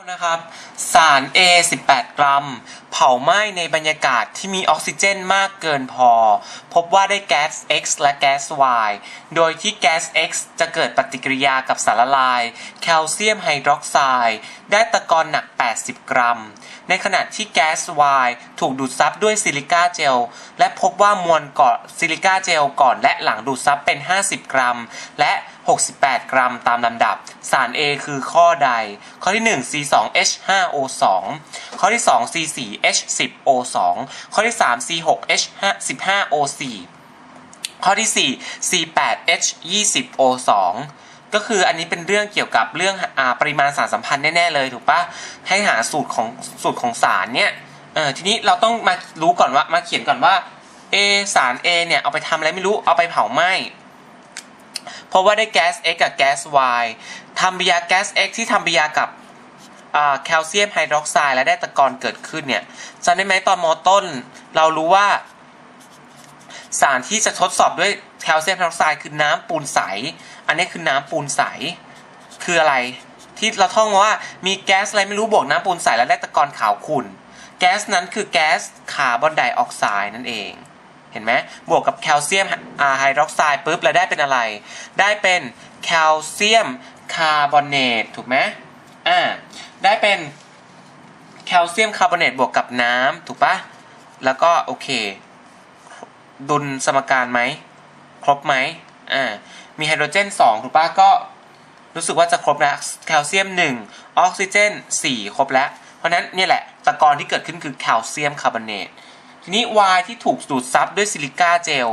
นะครับสาร A 18 กรัม เผาไหม้ในบรรยากาศที่มีออกซิเจนมากเกินพอ พบว่าได้แก๊ส X และแก๊ส Y โดยที่แก๊ส X จะเกิดปฏิกิริยากับสารละลาย แคลเซียมไฮดรอกไซด์ได้ตะกอนหนัก 80 กรัม ในขณะที่แก๊ส Y ถูกดูดซับด้วยซิลิก้าเจล และพบว่ามวลก่อนซิลิก้าเจลก่อนและหลังดูดซับเป็น 50 กรัม และ 68 กรัมตามลำดับ สาร A คือข้อใด ข้อที่ 1 C2H5O2 ข้อที่ 2 C4H10O2 ข้อที่ 3 C6H15O4 ข้อที่ 4 C8H20O2 ก็คืออันนี้เป็นเรื่องเกี่ยวกับเรื่องอปริมาณสารสัมพันธ์แน่ ๆ เลยถูกปะให้หาสูตรของสูตรของสารเนี่ยเออทีนี้เราต้องมารู้ก่อนว่ามาเขียนก่อนว่า A สาร A เนี่ยเอาไปทำอะไรไม่รู้เอาไปเผาไหม้ เพราะว่าได้แก๊ส X กับแก๊ส Y ทำปฏิกิริยาแก๊ส X ที่ทำปฏิกิริยากับแคลเซียมไฮดรอกไซด์และได้ตะกอนเกิดขึ้นเนี่ยจำได้ไหมตอนมอต้น เรารู้ว่า สารที่จะทดสอบด้วยแคลเซียมไฮดรอกไซด์คือน้ำปูนใส อันนี้คือน้ำปูนใส คืออะไร ที่เราท่องว่ามีแก๊สอะไรไม่รู้บวกน้ำปูนใสแล้วได้ตะกอนขาวขุ่นแก๊สนั้นคือแก๊สคาร์บอนไดออกไซด์นั่นเอง เห็นไหมบวกกับแคลเซียมไฮดรอกไซด์ปุ๊บแล้วได้เป็นอะไร ได้เป็นแคลเซียมคาร์บอเนตถูกไหมอ่าได้เป็นแคลเซียมคาร์บอเนตบวกกับน้ำถูกปะแล้วก็โอเค ดุลสมการไหม ครบไหมอ่ามีไฮโดรเจน 2 ถูกปะก็รู้สึกว่าจะครบแล้วแคลเซียม 1 ออกซิเจน 4 ครบแล้ว เพราะนั้นนี่แหละตะกอนที่เกิดขึ้นคือแคลเซียมคาร์บอเนต ทีนี้ Y ที่ถูกดูดซับด้วยซิลิก้าเจล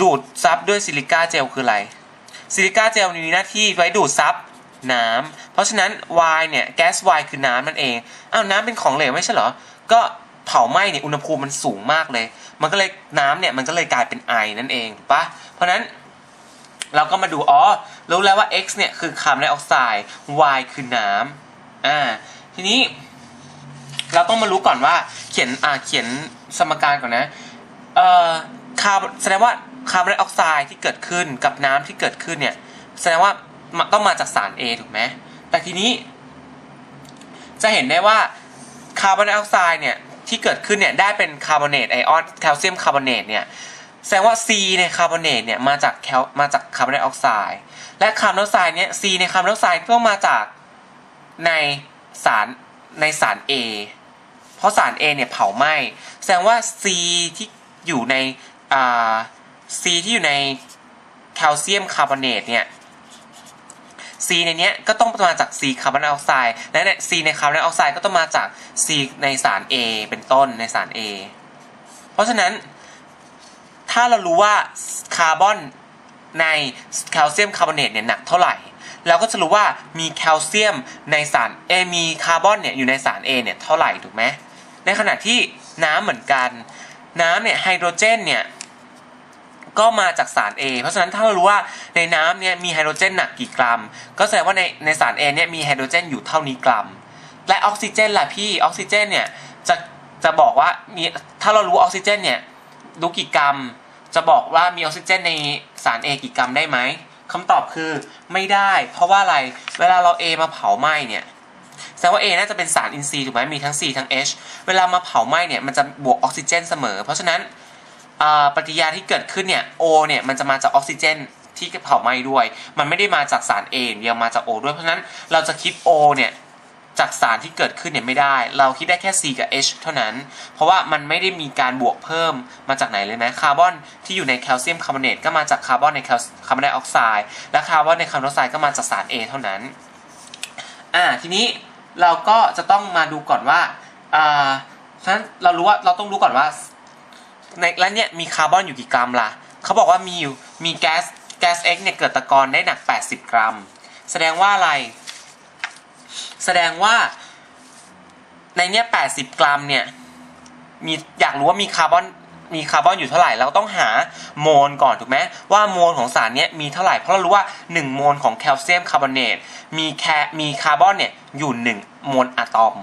ดูดซับด้วยซิลิก้าเจลคืออะไร ซิลิก้าเจลมีหน้าที่ไว้ดูดซับน้ำเพราะฉะนั้น Y เนี่ยแก๊ส Y คือน้ำนั่นเองอ้าวน้ำเป็นของเหลวไม่ใช่เหรอ ก็เผาไหม้เนี่ยอุณหภูมิมันสูงมากเลย มันก็เลยน้ำเนี่ยมันก็เลยกลายเป็นไอนั่นเองถูกปะเพราะฉะนั้นเราก็มาดูอ๋อรู้แล้วว่า X เนี่ยคือคาร์บอนไดออกไซด์ Y คือน้ำอ่าทีนี้ เราต้องมารู้ก่อนว่าเขียนอ่าเขียนสมการก่อนนะเอ่อคาร์บแสดงว่าคาร์บอนไดออกไซด์ที่เกิดขึ้นกับน้ำที่เกิดขึ้นเนี่ยแสดงว่าต้องมาจากสาร A ถูกไหมแต่ทีนี้ จะเห็นได้ว่าคาร์บอนไดออกไซด์เนี่ยที่เกิดขึ้นเนี่ยได้เป็นคาร์บอเนตไอออนแคลเซียมคาร์บอเนตเนี่ยแสดงว่า C ในคาร์บอเนตเนี่ยมาจากแคลมาจากคาร์บอนไดออกไซด์และคาร์บอนไดออกไซด์เนี่ย C ในคาร์บอนไดออกไซด์ก็มาจากในสารในสาร A ราะสาร A เนี่ยเผาไหม้แสดงว่า C ที่อยู่ในอ่า C ที่อยู่ในแคลเซียมคาร์บอเนตเนี่ย C ในเนี้ยก็ต้องมาจาก C คาร์บอนไดออกไซด์และใน C ในคาร์บอนไดออกไซด์ก็ต้องมาจาก C ในสาร A เป็นต้นในสาร A เพราะฉะนั้น ถ้าเรารู้ว่าคาร์บอนในแคลเซียมคาร์บอเนตเนี่ยหนักเท่าไหร่ เราก็จะรู้ว่ามีแคลเซียมในสาร A มีคาร์บอนเนี่ยอยู่ในสาร A เนี่ยเท่าไหร่ถูกไหม ในขณะที่น้ำเหมือนกัน น้ำเนี่ยไฮโดรเจนเนี่ยก็มาจากสาร A เพราะฉะนั้นถ้าเรารู้ว่าในน้ำเนี่ยมีไฮโดรเจนหนักกี่กรัม ก็แสดงว่าในในสาร A เนี่ยมีไฮโดรเจนอยู่เท่านี้กรัม และออกซิเจนล่ะพี่ออกซิเจนเนี่ยจะจะบอกว่ามีถ้าเรารู้ออกซิเจนเนี่ยรู้กี่กรัม จะบอกว่ามีออกซิเจนในสาร A กี่กรัมได้ไหมคำตอบคือไม่ได้ เพราะว่าอะไรเวลาเรา A มาเผาไหม้เนี่ย แสดงว่า A น่าจะเป็นสารอินทรีย์ถูกไหมมีทั้ง C ทั้ง H เวลามาเผาไหม้เนี่ยมันจะบวกออกซิเจนเสมอ เพราะฉะนั้นปฏิกิริยาที่เกิดขึ้นเนี่ย O เนี่ยมันจะมาจากออกซิเจนที่เผาไหม้ด้วย มันไม่ได้มาจากสาร A อย่างเดียวมาจาก O ด้วยเพราะฉะนั้นเราจะคิด O เนี่ยจากสารที่เกิดขึ้นเนี่ยไม่ได้ เราคิดได้แค่ C กับ H เท่านั้น เพราะว่ามันไม่ได้มีการบวกเพิ่มมาจากไหนเลยนะ คาร์บอนที่อยู่ในแคลเซียมคาร์บอเนตก็มาจากคาร์บอนในคลคาร์บอนไดออกไซด์ และคาร์บอนในคาร์บอนไดออกไซด์ก็มาจากสาร A เท่านั้น อ่า ทีนี้ เราก็จะต้องมาดูก่อนว่าอ่าฉะนั้นเรารู้ว่าเราต้องรู้ก่อนว่าในแล้วเนี่ยมีคาร์บอนอยู่กี่กรัมล่ะเขาบอกว่ามีอยู่มีแก๊สแก๊ส X เนี่ยเกิดตะกอนได้หนัก 80 กรัม แสดงว่าอะไร แสดงว่าในเนี้ย80 กรัมเนี่ยมีอยากรู้ว่ามีคาร์บอน มีคาร์บอนอยู่เท่าไหร่เราต้องหาโมลก่อนถูกไหมว่าโมลของสารนี้มีเท่าไหร่เพราะเรารู้ว่า 1 โมลของแคลเซียมคาร์บอเนตมีแคมีคาร์บอนเนี่ยอยู่ 1 โมลอะตอม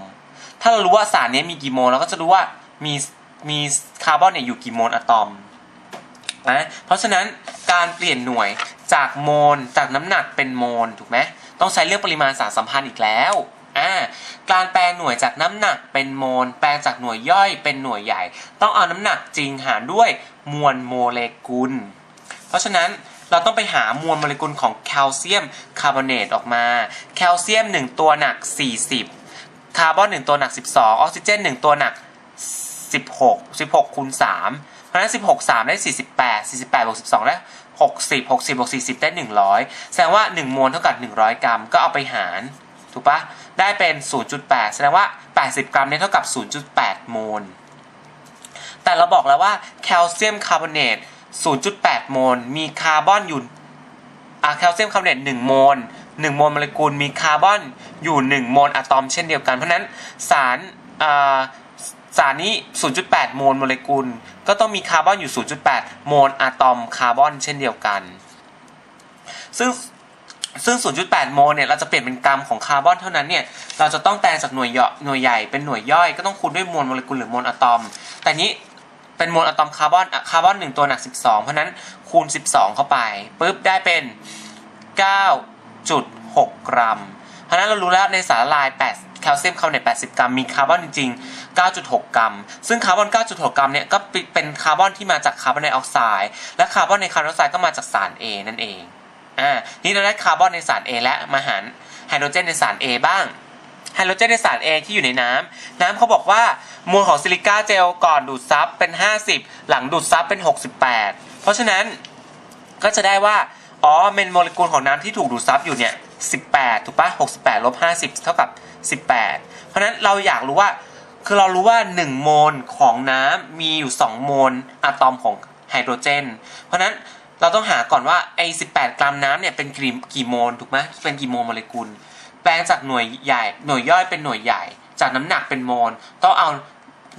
ถ้าเรารู้ว่าสารนี้มีกี่โมลเราก็จะรู้ว่ามีมีคาร์บอนเนี่ยอยู่กี่โมลอะตอมนะเพราะฉะนั้นการเปลี่ยนหน่วยจากโมลจากน้ำหนักเป็นโมลถูกไหมต้องใช้เรื่องปริมาณสารสัมพันธ์อีกแล้ว อ่าการแปลหน่วยจากน้ำหนักเป็นโมล แปลจากหน่วยย่อยเป็นหน่วยใหญ่ ต้องเอาน้ำหนักจริงหารด้วยมวลโมเลกุล เพราะฉะนั้นเราต้องไปหามวลโมเลกุลของแคลเซียมคาร์บอเนตออกมา แคลเซียม 1 ตัวหนัก 40 คาร์บอน 1 ตัวหนัก 12 ออกซิเจน 1 ตัวหนัก 16 16คูณ3 เพราะฉะนั้น 16 3 ได้ 48 48บวก12 ได้ 60 60บวก40 ได้ 100 แสดงว่า 1มวลเท่ากับ 100 กรัม ก็เอาไปหาร ถูกปะได้เป็น 0.8 แสดงว่า 80 กรัมเนี่ยเท่ากับ 0.8 โมล แต่เราบอกแล้วว่าแคลเซียมคาร์บอเนต 0.8 โมล มีคาร์บอนอยู่อ่าแคลเซียมคาร์บอเนต 1 โมล 1 โมลโมเลกุล มีคาร์บอนอยู่ 1 โมลอะตอมเช่นเดียวกัน เพราะนั้นสารสารนี้ 0.8 โมลโมเลกุล ก็ต้องมีคาร์บอนอยู่ 0.8 โมลอะตอมคาร์บอนเช่นเดียวกัน ซึ่ง ซึ่ง 0.8 โมลเนี่ย เราจะเปลี่ยนเป็นกรัมของคาร์บอนเท่านั้นเนี่ย เราจะต้องแปลงจากหน่วยย่อหน่วยใหญ่เป็นหน่วยย่อย ก็ต้องคูณด้วยมวลโมเลกุลหรือมวลอะตอม แต่นี้เป็นมวลอะตอมคาร์บอน คาร์บอน1ตัวหนัก 12 เพราะนั้นคูณ 12 เข้าไปปุ๊บได้เป็น 9.6 กรัม เพราะฉะนั้นเรารู้แล้วในสารละลาย 8 แคลเซียมคาร์บอเนต80 กรัม มีคาร์บอนจริง ๆ 9.6 กรัม ซึ่งคาร์บอน 9.6 กรัมเนี่ย ก็เป็นคาร์บอนที่มาจากคาร์บอนไดออกไซด์ และคาร์บอนในคาร์บอนไดออกไซด์ก็มาจากสาร A นั่นเอง อ่านี่เราได้คาร์บอนในสาร A และมาหารไฮโดรเจนในสาร A บ้างไฮโดรเจนในสาร A ที่อยู่ในน้ำน้ำเขาบอกว่ามวลของซิลิก้าเจลก่อนดูดซับเป็น 50 หลังดูดซับเป็น 68 เพราะฉะนั้นก็จะได้ว่า อ๋อเมนโมเลกุลของน้ำที่ถูกดูดซับอยู่เนี่ย 18 ถูกปะ68ลบ50 เท่ากับ 18 เพราะฉะนั้นเราอยากรู้ว่า คือเรารู้ว่า 1 โมลของน้ำมีอยู่ 2 โมลอะตอมของไฮโดรเจน เพราะฉะนั้น เราต้องหาก่อนว่าไอ้18กรัมน้ำเนี่ยเป็นกี่กี่โมลถูกไหมเป็นกี่โมลโมเลกุล แปลงจากหน่วยใหญ่ หน่วยย่อยเป็นหน่วยใหญ่ จากน้ำหนักเป็นโมล ต้องเอา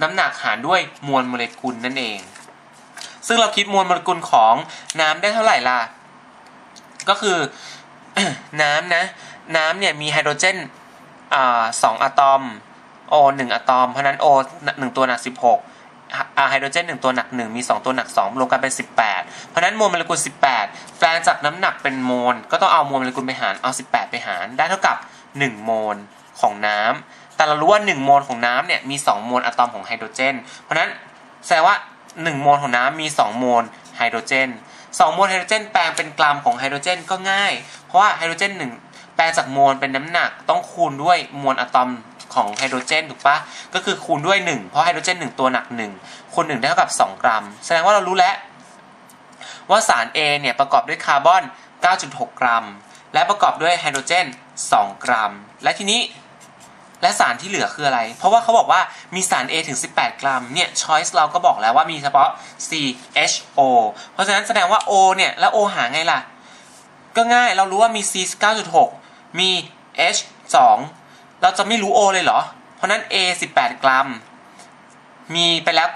น้ำหนักหารด้วยมวลโมเลกุลนั่นเอง ซึ่งเราคิดมวลโมเลกุลของน้ำได้เท่าไหร่ล่ะ ก็คือน้ำนะ น้ำเนี่ยมีไฮโดรเจนอ่าสองอะตอม O หนึ่งอะตอม เพราะนั้น O หนึ่งตัวหนักสิบหก ไฮโดรเจนหนึ่งตัวหนักหนึ่งมีสองตัวหนักสองรวมกันเป็นสิบแปดเพราะนั้นมวลโมเลกุลสิบแปดแปลงจากน้ำหนักเป็นโมล ก็ต้องเอามวลโมเลกุลไปหาร เอาสิบแปดไปหาร ได้เท่ากับหนึ่งโมลของน้ำ แต่เรารู้ว่าหนึ่งโมลของน้ำเนี่ย มีสองโมลอะตอมของไฮโดรเจน เพราะนั้นแสดงว่าหนึ่งโมลของน้ำมีสองโมลไฮโดรเจนสองโมลไฮโดรเจน แปลงเป็นกรัมของไฮโดรเจนก็ง่าย เพราะว่าไฮโดรเจนหนึ่งแปลงจากโมลเป็นน้ำหนัก ต้องคูณด้วยมวลอะตอม ของไฮโดรเจนถูกปะก็คือคูณด้วย 1 เพราะไฮโดรเจน 1 ตัวหนัก 1คูณ1ได้เท่ากับ 2 กรัม แสดงว่าเรารู้แล้ว ว่าสาร A เนี่ยประกอบด้วยคาร์บอน 9.6 กรัม และประกอบด้วยไฮโดรเจน 2 กรัม และทีนี้และสารที่เหลือคืออะไร เพราะว่าเขาบอกว่ามีสาร A ถึง 18 กรัม เนี่ย choice เราก็บอกแล้วว่ามีเฉพาะ CHO เพราะฉะนั้นแสดงว่า O เนี่ย แล้ว O หาไงล่ะ ก็ง่าย เรารู้ว่ามี C 9.6 มี H 2 เราจะไม่รู้ O เลยเหรอ เพราะนั้น A 18 กรัม มีไปแล้ว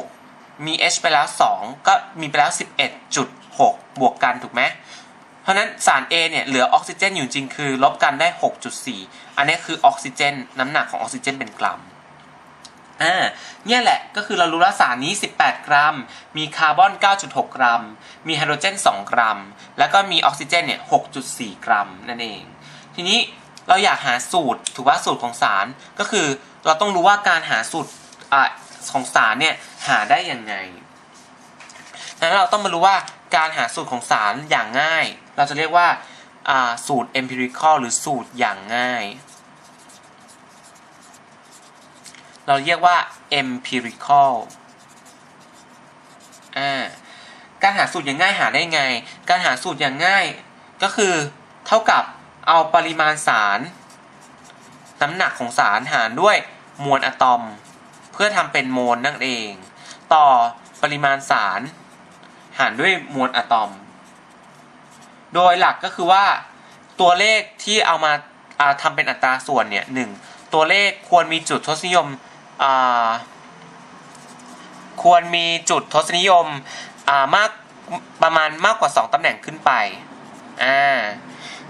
9.6 มี H ไปแล้ว 2 ก็มีไปแล้ว 11.6 บวกกันถูกไหม เพราะนั้นสาร A เนี่ยเหลือออกซิเจนอยู่จริงคือ ลบกันได้ 6.4 อันนี้คือออกซิเจน น้ำหนักของออกซิเจนเป็นกรัมอ่าเนี่ยแหละก็คือเรารู้แล้วสารนี้ 18 กรัม มีคาร์บอน 9.6 กรัม มีไฮโดรเจน 2 กรัม แล้วก็มีออกซิเจนเนี่ย 6.4 กรัมนั่นเอง ทีนี้ เราอยากหาสูตรถูกว่าสูตรของสารก็คือเราต้องรู้ว่าการหาสูตรอของสารเนี่ยหาได้ยังไงดังนั้นเราต้องมารู้ว่าการหาสูตรของสารอย่างง่าย เราจะเรียกว่าสูตร empirical หรือสูตรอย่างง่าย เราเรียกว่า empirical าการหาสูตรอย่างง่ายหาได้ไง การหาสูตรอย่างง่ายก็คือเท่ากับ เอาปริมาณสาร น้ำหนักของสารหารด้วยมวลอะตอม เพื่อทำเป็นโมลนั่นเอง ต่อปริมาณสาร หารด้วยมวลอะตอม โดยหลักก็คือว่าตัวเลขที่เอามาาทำเป็นอัตราส่วนเนี่ยหนึ่งตัวเลขควรมีจุดทศนิยมควรมีจุดทศนิยมมากประมาณมากกว่า 2ตำแหน่งขึ้นไปอ่า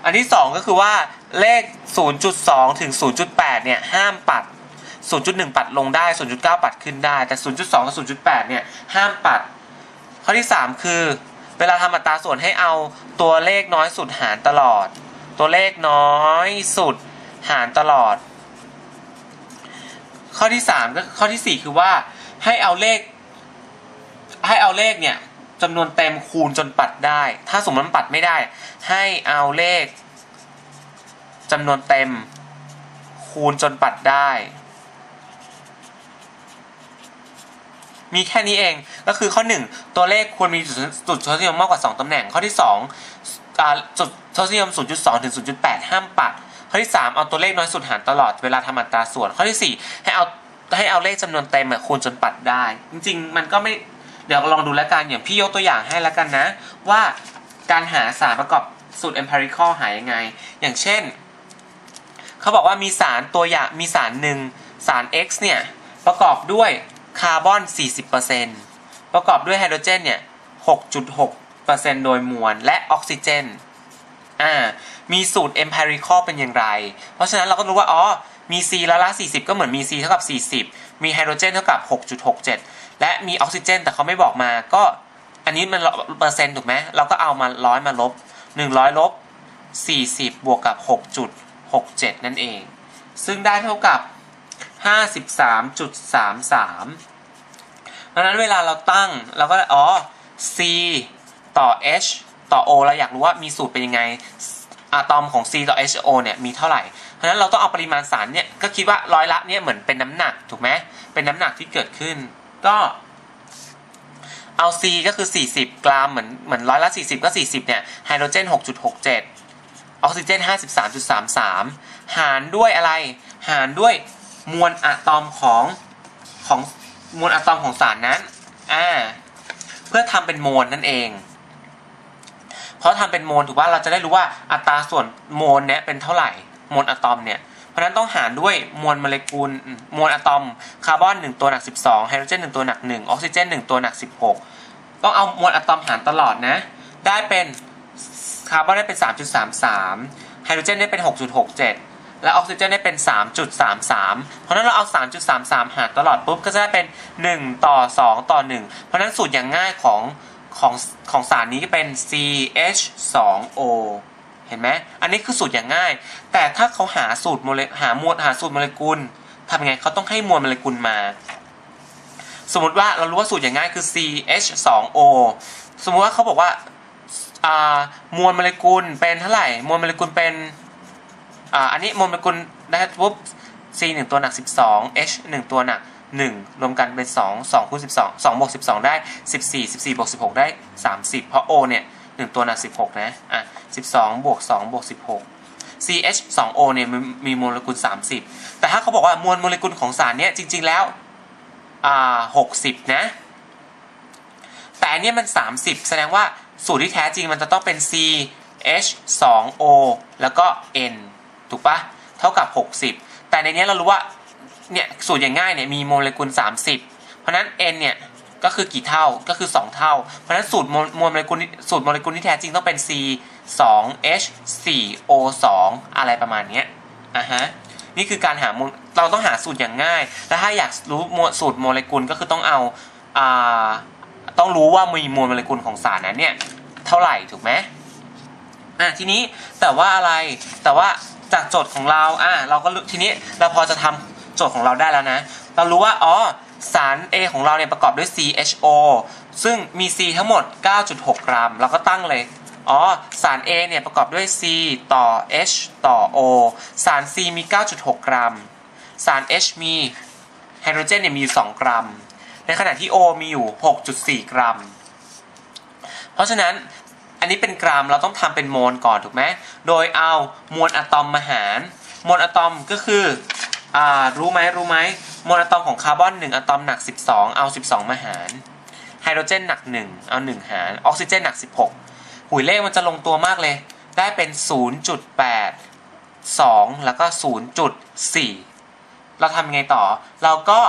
อันที่ 2 ก็คือว่าเลข 0.2 ถึง 0.8 เนี่ย ห้ามปัด 0.1 ปัดลงได้ 0.9 ปัดขึ้นได้ แต่ 0.2 กับ 0.8 เนี่ย ห้ามปัด ข้อที่ 3 คือ เวลาทำอัตราส่วนให้เอาตัวเลขน้อยสุดหารตลอด ตัวเลขน้อยสุดหารตลอด ข้อที่สามก็ข้อที่สี่คือว่าให้เอาเลข ให้เอาเลขเนี่ย จำนวนเต็มคูณจนปัดได้ ถ้าสมมติมันปัดไม่ได้ ให้เอาเลขจำนวนเต็ม คูณจนปัดได้ มีแค่นี้เองก็คือข้อ 1 ตัวเลขควรมีจุดทศนิยมมากกว่า 2ตำแหน่งข้อที่2อ่าจุดทศนิยม 0.2 ถึง 0.8 ห้ามปัด ข้อที่ 3 เอาตัวเลขน้อยสุดหารตลอดเวลาทำอัตราส่วน ข้อที่ 4 ให้เอาให้เอาเลขจำนวนเต็มคูณจนปัดได้ จริง ๆ มันก็ไม่ เดี๋ยวลองดูแล้วกันอย่างพี่ยกตัวอย่างให้แล้วกันนะ ว่าการหาสารประกอบสูตร empirical หายังไง อย่างเช่น เขาบอกว่ามีสารตัวอย่างมีสารหนึ่งสาร X เนี่ย ประกอบด้วยคาร์บอน 40%ประกอบด้วยไฮโดรเจนเนี่ย 6.6%โดยมวลและออกซิเจน อ่า มีสูตร empirical เป็นอย่างไร เพราะฉะนั้นเราก็รู้ว่า อ๋อ มี C ละละ 40 ก็เหมือนมี C เท่ากับ 40 มีไฮโดรเจนเท่ากับ 6.67 และมีออกซิเจน แต่เขาไม่บอกมาก็อันนี้มันเปอร์เซ็นต์ถูกไหมเราก็เอามาร้อยมาลบ 100 ลบ 40 บวกกับ 6.67 นั่นเอง ซึ่งได้เท่ากับ 53.33 ดังนั้นเวลาเราตั้งเราก็อ๋อ C ต่อ H ต่อ O เราอยากรู้ว่ามีสูตรเป็นยังไงอะตอมของ C ต่อ HO เนี่ยมีเท่าไหร่ ราะฉะนั้นเราต้องเอาปริมาณสารเนี่ยก็คิดว่าร้อยละเนี่ยเหมือนเป็นน้ำหนักถูกไหมเป็นน้ำหนักที่เกิดขึ้น ก็เอา C ก็คือ 40 กรัมเหมือนเหมือนร้อยละ 40 ก็ 40 เนี่ยไฮโดรเจน 6.67 ออกซิเจน 53.33 หารด้วยอะไร หารด้วยมวลอะตอมของของมวลอะตอมของสารนั้นอ่าเพื่อทำเป็นโมลนั่นเอง เพราะทำเป็นโมลถูกว่าเราจะได้รู้ว่าอัตราส่วนโมลเนี่ยเป็นเท่าไหร่ โมลอะตอมเนี่ยเพราะนั้นต้องหารด้วยมวลโมเลกุลมวลอะตอมคาร์บอน1ตัวหนัก 12ไฮโดรเจน1ตัวหนัก 1 ออกซิเจน 1 ตัวหนัก 16 ต้องเอามวลอะตอมหารตลอดนะ ได้เป็นคาร์บอนได้เป็น 3.33 ไฮโดรเจนได้เป็น 6.67 และออกซิเจนได้เป็น 3.33 เพราะนั้นเราเอา 3.33 หารตลอดปุ๊บก็จะได้เป็น 1 ต่อ 2 ต่อ 1 เพราะนั้นสูตรอย่างง่ายของของของสารนี้ก็เป็น CH2O ห็นไหมอันนี้คือสูตรอย่างง่าย แต่ถ้าเขาหาสูตรโมเลหามวลหาสูตรโมเลกุลทำยังไงเขาต้องให้มวลโมเลกุลมา สมมติว่าเรารู้ว่าสูตรอย่างง่ายคือ CH2O สมมติว่าเขาบอกว่าอ่ามวลโมเลกุลเป็นเท่าไหร่ มวลโมเลกุลเป็นอ่าอันนี้มวลโมเลกุลได้ปุ๊บ C 1ตัวหนัก 12 H 1ตัวหนัก 1 รวมกันเป็น 2 2คูณ12 2บวก12 ได้ 14 14บวก16 ได้ 30 เพราะ O เนี่ย 1 ตัวหนัก 16 นะ อะ 12 บวก 2 บวก 16 CH 2O เนี่ยมีมีโมเลกุล 30 แต่ถ้าเขาบอกว่ามวลโมเลกุลของสารเนี่ยจริง ๆ แล้วอ่า60 นะ แต่อันเนี้ยมัน 30 แสดงว่าสูตรที่แท้จริงมันจะต้องเป็น C H 2 O แล้วก็ N ถูกปะเท่ากับ 60 แต่ในเนี้ยเรารู้ว่าเนี่ยสูตรอย่างง่ายเนี่ยมีโมเลกุล 30 เพราะนั้น N เนี่ย ก็คือกี่เท่าก็คือ 2 เท่า เพราะฉะนั้นสูตรโมโมเลกุลสูตรโมเลกุลที่แท้จริงต้องเป็น C 2 H 4 O 2อะไรประมาณนี้อะฮะนี่คือการหาเราต้องหาสูตรอย่างง่าย และถ้าอยากรู้สูตรโมเลกุลก็คือต้องเอาอ่าต้องรู้ว่ามีมวลโมเลกุลของสารนั้นเนี่ยเท่าไหร่ถูกไหมอะทีนี้แต่ว่าอะไรแต่ว่าจากโจทย์ของเราอะเราก็ทีนี้เราพอจะทำโจทย์ของเราได้แล้วนะ เรารู้ว่าอ๋อ สาร A ของเราเนี่ยประกอบด้วย CHO ซึ่งมี C ทั้งหมด 9.6 กรัม เราก็ตั้งเลย อ๋อ สาร A เนี่ยประกอบด้วย C ต่อ H ต่อ O สาร C มี 9.6 กรัม สาร H มีไฮโดรเจนเนี่ยมีอยู่ 2 กรัม ในขณะที่ O มีอยู่ 6.4 กรัม เพราะฉะนั้นอันนี้เป็นกรัมเราต้องทำเป็นโมลก่อนถูกไหม โดยเอามวลอะตอมมาหาร มวลอะตอมก็คือ อ่า รู้ไหมรู้ไหม โมวลอะตอมของคาร์บอน1อะตอมหนัก 12 เอา 12 มาหาร ไฮโดรเจนหนัก 1 เอา 1 หาร ออกซิเจนหนัก 16 หุยเลขมันจะลงตัวมากเลย ได้เป็น 0.8 2 แล้วก็ 0.4 เราทำยังไงต่อ เราก็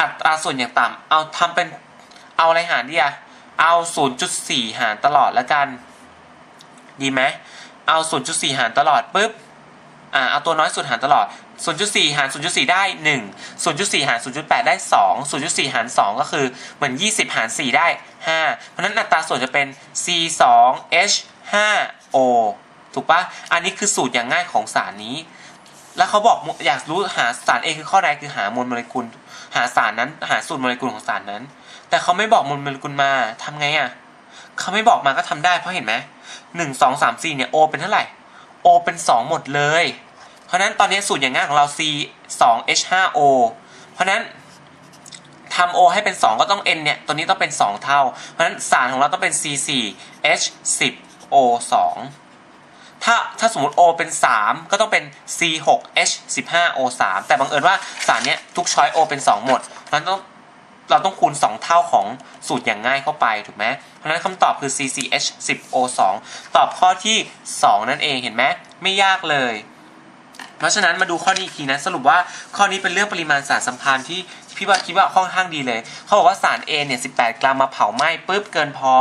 อัตราส่วนอย่างต่ำเอาทำเป็นเอาอะไรหารดีอะเอา 0.4 หารตลอดแล้วกัน ดีไหมเอา 0.4 หารตลอดปุ๊บ อ่า เอาตัวน้อยสุดหารตลอด 0.4 หาร 0.4 ได้ 1 0.4 หาร 0.8 ได้ 2 0.4 หาร 2 ก็คือเหมือน 20 หาร 4 ได้ 5 เพราะนั้นอัตราส่วนจะเป็น C 2 H 5 O ถูกปะอันนี้คือสูตรอย่างง่ายของสารนี้ แล้วเขาบอกอยากรู้หาสาร A คือข้อใดคือหามวลโมเลกุล หาสารนั้นหาสูตรโมเลกุลของสารนั้น แต่เขาไม่บอกมวลโมเลกุลมาทำไงอะเขาไม่บอกมาก็ทำได้เพราะเห็นไหมหนึ่งสองสามสี่เนี่ย O เป็นเท่าไหร่ O เป็นสองหมดเลย ราะนั้นตอนนี้สูตรอย่างง่ายของเรา C 2 H 5 O เพราะนั้นทำ O ให้เป็น 2 ก็ต้อง N เนี่ย ตัวนี้ต้องเป็น 2 เท่า เพราะฉะนั้นสารของเราต้องเป็น C 4 H 10 O 2ถ้าถ้าสมมติ O เป็น 3 ก็ต้องเป็น C 6 H 15 O 3แต่บังเอิญว่าสารเนี้ยทุกช้อย O เป็น 2 หมด เพราะนั้นต้องเราต้องคูณ 2 เท่าของสูตรอย่างง่ายเข้าไปถูกไหมเพราะนั้นคำตอบคือ C 4 H 10 O 2ตอบข้อที่ 2 นั่นเองเห็นไหมไม่ยากเลย ราะฉะนั้นมาดูข้อนี้อีกทีนะสรุปว่าข้อนี้เป็นเรื่องปริมาณสารสัมพันธ์ที่พี่ว่าคิดว่าค่อนข้างดีเลยเขาบอกว่าสาร A เนี่ย 18 กรัมมาเผาไหม้ปุ๊บเกินพอ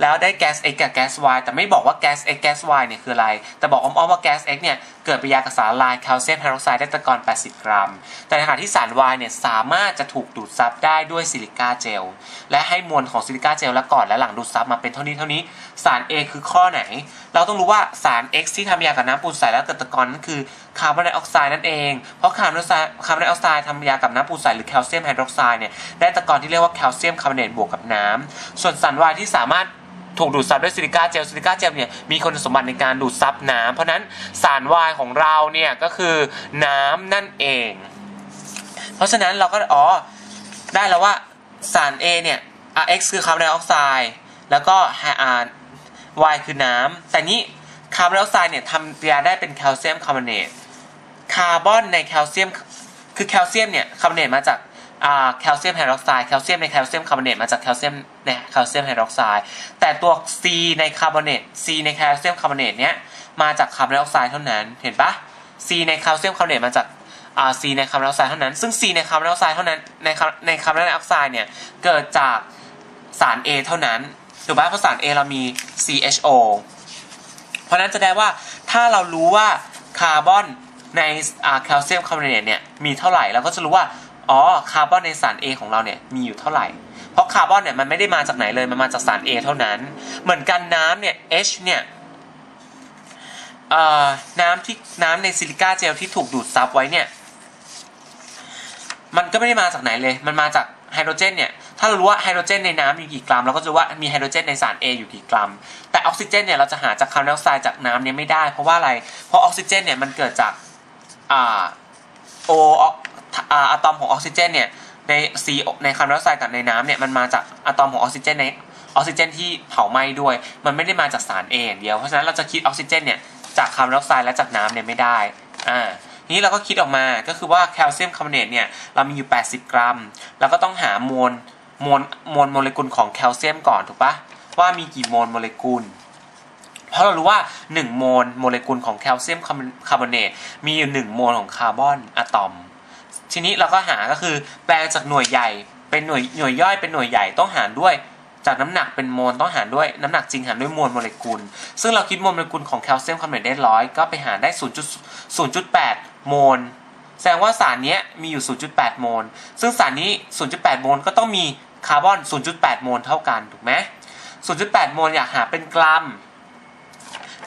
แล้วได้แก๊ส X กับแก๊ส Y แต่ไม่บอกว่าแก๊ส X แก๊ส Y เนี่ยคืออะไร แต่บอกอ้อมๆว่าแก๊ส X เนี่ยเกิดปฏิกิริยากับสารละลายแคลเซียมไฮดรอกไซด์ได้ตะกอน 80 กรัม แต่ในขณะที่สาร Y เนี่ยสามารถจะถูกดูดซับได้ด้วยซิลิก้าเจล และให้มวลของซิลิก้าเจลและก่อนและหลังดูดซับมาเป็นเท่านี้เท่านี้ สาร A คือข้อไหน เราต้องรู้ว่าสาร X ที่ทำยากับน้ำปูนใสแล้วเกิดตะกอนนั่นคือคาร์บอนไดออกไซด์นั่นเอง เพราะคาร์บอนไดออกไซด์คาร์บอนไดออกไซด์ทำยากับน้ำปูนใสหรือแคลเซียมไฮดรอกไซด์เนี่ยได้ตะกอนที่เรียกว่าแคลเซียมคาร์บอเนตบวกกับน้ำส่วนสาร Y ที่สามารถ ถูกดูดซับด้วยซิลิก้าเจลซิลิก้าเจลเนี่ยมีคุณสมบัติในการดูดซับน้ำเพราะนั้นสาร Y ของเราเนี่ยก็คือน้ำนั่นเอง เพราะฉะนั้นเราก็อ๋อได้แล้วว่าสาร A เนี่ย X คือคาร์บอนไดออกไซด์แล้วก็ Y คือน้ำแต่นี้คาร์บอนไดออกไซด์เนี่ยทำปฏิกิริยาได้เป็นแคลเซียมคาร์บอเนตคาร์บอนในแคลเซียมคือแคลเซียมเนี่ยคาร์บอเนตมาจาก แคลเซียมไฮดรอกไซด์แคลเซียมในแคลเซียมคาร์บอเนตมาจากแคลเซียมในแคลเซียมไฮดรอกไซด์แต่ตัว C ในคาร์บอเนต C ในแคลเซียมคาร์บอเนตเนี้ยมาจากคาร์บอนไดออกไซด์เท่านั้นเห็นปะ C ในแคลเซียมคาร์บอเนตมาจากอ่า C ในคาร์บอนไดออกไซด์เท่านั้น ซึ่ง C ในคาร์บอนไดออกไซด์เท่านั้นในคาร์ในคาร์บอนไดออกไซด์เนี่ยเกิดจากสาร A เท่านั้นถูกปะเพราะสาร A เรามี CHO เพราะฉะนั้นจะได้ว่าถ้าเรารู้ว่าคาร์บอนในแคลเซียมคาร์บอเนตเนี่ยมีเท่าไหร่เราก็จะรู้ว่า อ๋อคาร์บอนในสาร A ของเราเนี่ยมีอยู่เท่าไหร่ เพราะคาร์บอนเนี่ยมันไม่ได้มาจากไหนเลยมันมาจากสาร A เท่านั้น เหมือนกันน้ำเนี่ย H เนี่ยน้ำที่น้ำในซิลิก้าเจลที่ถูกดูดซับไว้เนี่ยมันก็ไม่ได้มาจากไหนเลย มันมาจากไฮโดรเจนเนี่ย ถ้าเรารู้ว่าไฮโดรเจนในน้ำมีกี่กรัม เราก็จะว่ามีไฮโดรเจนในสาร A อยู่กี่กรัม แต่ออกซิเจนเนี่ยเราจะหาจากคาร์บอนไดออกไซด์จากน้ำเนี่ยไม่ได้ เพราะว่าอะไร เพราะออกซิเจนเนี่ยมันเกิดจากอ่าโอ อะตอมของออกซิเจนเนี่ยใน C ในคาร์บอนไดออกไซด์กับในน้ำเนี่ยมันมาจากอะตอมของออกซิเจนในออกซิเจนที่เผาไหม้ด้วย มันไม่ได้มาจากสาร A องเดียว เพราะฉะนั้นเราจะคิดออกซิเจนเนี่ยจากคาร์บอนไดออกไซด์และจากน้ำเนี่ยไม่ได้อ่าทีนี้เราก็คิดออกมาก็คือว่าแคลเซียมคาร์บอเนตเนี่ยเรามีอยู่ 80 กรัมเราก็ต้องหามวลมวลมวลโมเลกุลของแคลเซียมก่อนถูกปะว่ามีกี่โมลโมเลกุล เพราะเรารู้ว่า 1 โมลโมเลกุลของแคลเซียมคาร์บอเนตมีอยู่ 1 โมลของคาร์บอนอะตอม ทีนี้เราก็หาก็คือ แปลจากหน่วยใหญ่เป็นหน่วยหน่วยย่อยเป็นหน่วยใหญ่ต้องหารด้วยจากน้ำหนักเป็นโมลต้องหารด้วยน้ำหนักจริงหารด้วยมวลโมเลกุล ซึ่งเราคิดมวลโมเลกุลของแคลเซียมคาร์บอเนตได้ร้อยก็ไปหารได้ 0.0.8 โมล แสดงว่าสารนี้มีอยู่ 0.8 โมล ซึ่งสารนี้ 0.8 โมลก็ต้องมีคาร์บอน 0.8 โมลเท่ากันถูกไหม0.8 โมลอยากหาเป็นกรัม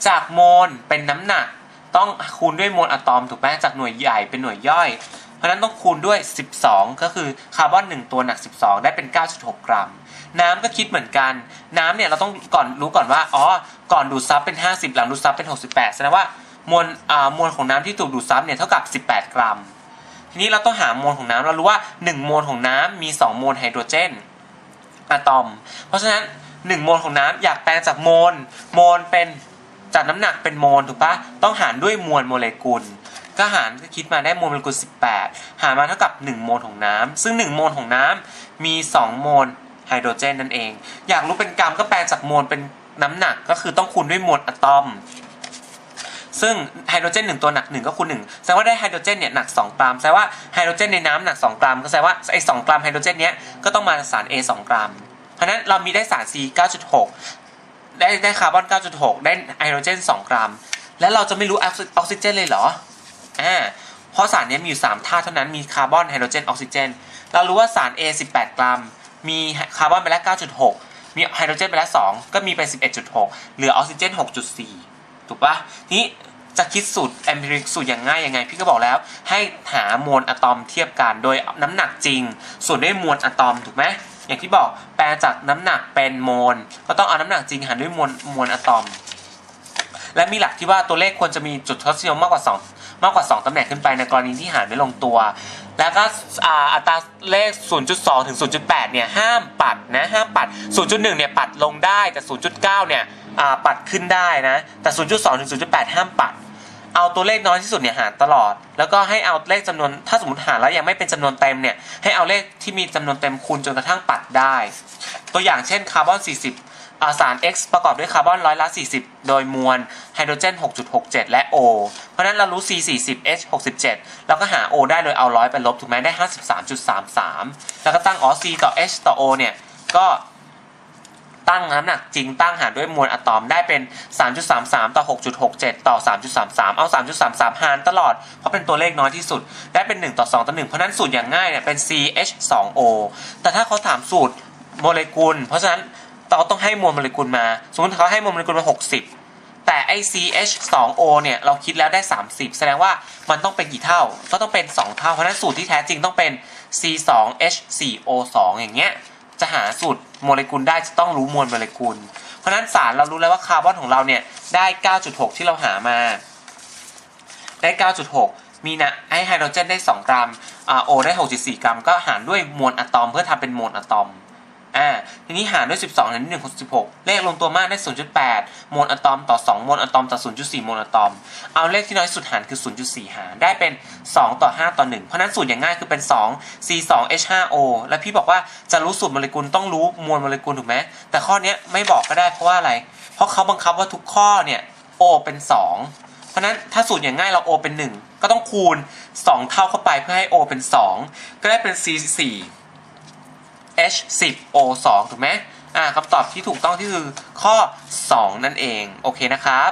จากโมลเป็นน้ำหนัก ต้องคูณด้วยโมลอะตอมถูกไหมจากหน่วยใหญ่เป็นหน่วยย่อย เพราะฉะนั้นต้องคูณด้วย 12 ก็คือคาร์บอน 1 ตัวหนัก 12 ได้เป็น 9.6 กรัม น้ำก็คิดเหมือนกัน น้ำเนี่ยเราต้องก่อนรู้ก่อนว่า อ๋อ ก่อนดูดซับเป็น 50 หลังดูดซับเป็น 68 แสดงว่ามวลอ่ามวลของน้ำที่ถูกดูดซับเนี่ยเท่ากับ 18 กรัม ทีนี้เราต้องหามวลของน้ำเรารู้ว่า 1 มวลของน้ำมี 2 มวลไฮโดรเจนอะตอม เพราะฉะนั้น 1 มวลของน้ำอยากแปลงจากโมล โมลเป็นจากน้ำหนักเป็นโมลถูกปะต้องหารด้วยมวลโมเลกุล ก็หารก็คิดมาได้มวลโมเลกุล 18 หารมาเท่ากับ 1 โมลของน้ำซึ่ง 1 โมลของน้ำมี 2 โมลไฮโดรเจนนั่นเอง อยากรู้เป็นกรัมก็แปลจากโมลเป็นน้ำหนักก็คือต้องคูณด้วยโมลอะตอม ซึ่งไฮโดรเจน1ตัวหนัก 1 ก็คูณ1แสดงว่าได้ไฮโดรเจนเนี่ยหนัก 2 กรัมแสดงว่าไฮโดรเจนในน้ำหนัก 2 กรัม ก็แสดงว่าไอ้2กรัมไฮโดรเจนเนี้ยก็ต้องมาจากสาร A 2 กรัม เพราะฉะนั้นเรามีได้สาร C 9.6 ได้ได้คาร์บอน 9.6 ได้ไฮโดรเจน 2 กรัม แล้วเราจะไม่รู้ออกซิเจนเลยเหรอ อ่าเพราะสารนี้มีอยู่ 3 ธาตุเท่านั้นมีคาร์บอนไฮโดรเจนออกซิเจน เรารู้ว่าสาร A 18 กรัม มีคาร์บอนไปแล้ว 9.6 มีไฮโดรเจนไปแล้ว 2 ก็มีไป 11.6 เหลือออกซิเจน 6.4 ถูกปะทีนี้จะคิดสูตร empiric สูตรอย่างง่ายยังไง พี่ก็บอกแล้ว ให้หามวลอะตอมเทียบกันโดยน้ำหนักจริง ส่วนด้วยมวลอะตอมถูกไหมอย่างที่บอกแปลจากน้ำหนักเป็นโมลก็ต้องเอาน้ำหนักจริงหารด้วยมวลมวลอะตอม และมีหลักที่ว่าตัวเลขควรจะมีจุดทศนิยมมากกว่า 2 มากกว่า 2 ตำแหน่งขึ้นไปในกรณีที่หารไม่ลงตัว แล้วก็อ,อัตราเลข 0.2 ถึง 0.8 เนี่ยห้ามปัดนะห้ามปัด 0.1 เนี่ยปัดลงได้แต่ 0.9 เนี่ยปัดขึ้นได้นะแต่ 0.2 ถึง 0.8 ห้ามปัดเอาตัวเลขน้อยที่สุดเนี่ยหารตลอด แล้วก็ให้เอาเลขจำนวนถ้าสมมติหารแล้วยังไม่เป็นจำนวนเต็มเนี่ยให้เอาเลขที่มีจำนวนเต็มคูณจนกระทั่งปัดได้ ตัวอย่างเช่นคาร์บอน 40 สาร X ประกอบด้วยคาร์บอนร้อยละ 40 โดยมวลไฮโดรเจน 6.67 และ O เพราะนั้นเรารู้ C 40 H 67 แล้วก็หา O ได้โดยเอาร้อยไปลบถูกไหมได้ 53.33 แล้วก็ตั้งอ๋อ C ต่อ H ต่อ O เนี่ย ก็ตั้งน้ำหนักจริงตั้งหารด้วยมวลอะตอมได้เป็น 3.33 ต่อ 6.67 ต่อ 3.33 เอา 3.33 หารตลอด เพราะเป็นตัวเลขน้อยที่สุด ได้เป็น 1 ต่อ 2 ต่อ 1 เพราะฉะนั้นสูตรอย่างง่ายเนี่ยเป็น CH2O แต่ถ้าเขาถามสูตรโมเลกุล เพราะฉะนั้น เราต้องให้มวลโมเลกุลมา สมมติเขาให้มวลโมเลกุลมา 60 แต่ไอ CH2O เนี่ยเราคิดแล้วได้ 30 แสดงว่ามันต้องเป็นกี่เท่า ก็ต้องเป็น 2 เท่า เพราะนั้นสูตรที่แท้จริงต้องเป็น C2H4O2 อย่างเงี้ย จะหาสูตรโมเลกุลได้จะต้องรู้มวลโมเลกุล เพราะนั้นสารเรารู้แล้วว่าคาร์บอนของเราเนี่ยได้ 9.6 ที่เราหามา ได้ 9.6มีนะให้ไฮโดรเจนได้ 2 กรัมอ่าโอได้ 6.4 กรัม ก็หารด้วยมวลอะตอมเพื่อทำเป็นมวลอะตอม ทีนี้หารด้วย 12หารด้วย1 16 เลขลงตัวมากได้ 0.8มวลอะตอมต่อ2มวลอะตอมต่อ 0.4มวลอะตอม เอาเลขที่น้อยสุดหารคือ 0.4 หาร ได้เป็น 2 ต่อ 5 ต่อ 1 เพราะนั้นสูตรอย่างง่ายคือเป็น 2 C2H5O และพี่บอกว่าจะรู้สูตรโมเลกุลต้องรู้มวลโมเลกุลถูกไหม แต่ข้อนี้ไม่บอกก็ได้เพราะว่าอะไร เพราะเขาบังคับว่าทุกข้อเนี่ย O เป็น2เพราะนั้นถ้าสูตรอย่างง่ายเรา O เป็น 1 ก็ต้องคูณ 2 เท่าเข้าไปเพื่อให้ O เป็น 2 ก็ได้เป็น C 4 H 10 O 2 ถูกไหมอ่าคำตอบที่ถูกต้องที่คือข้อ 2 นั่นเอง โอเคนะครับ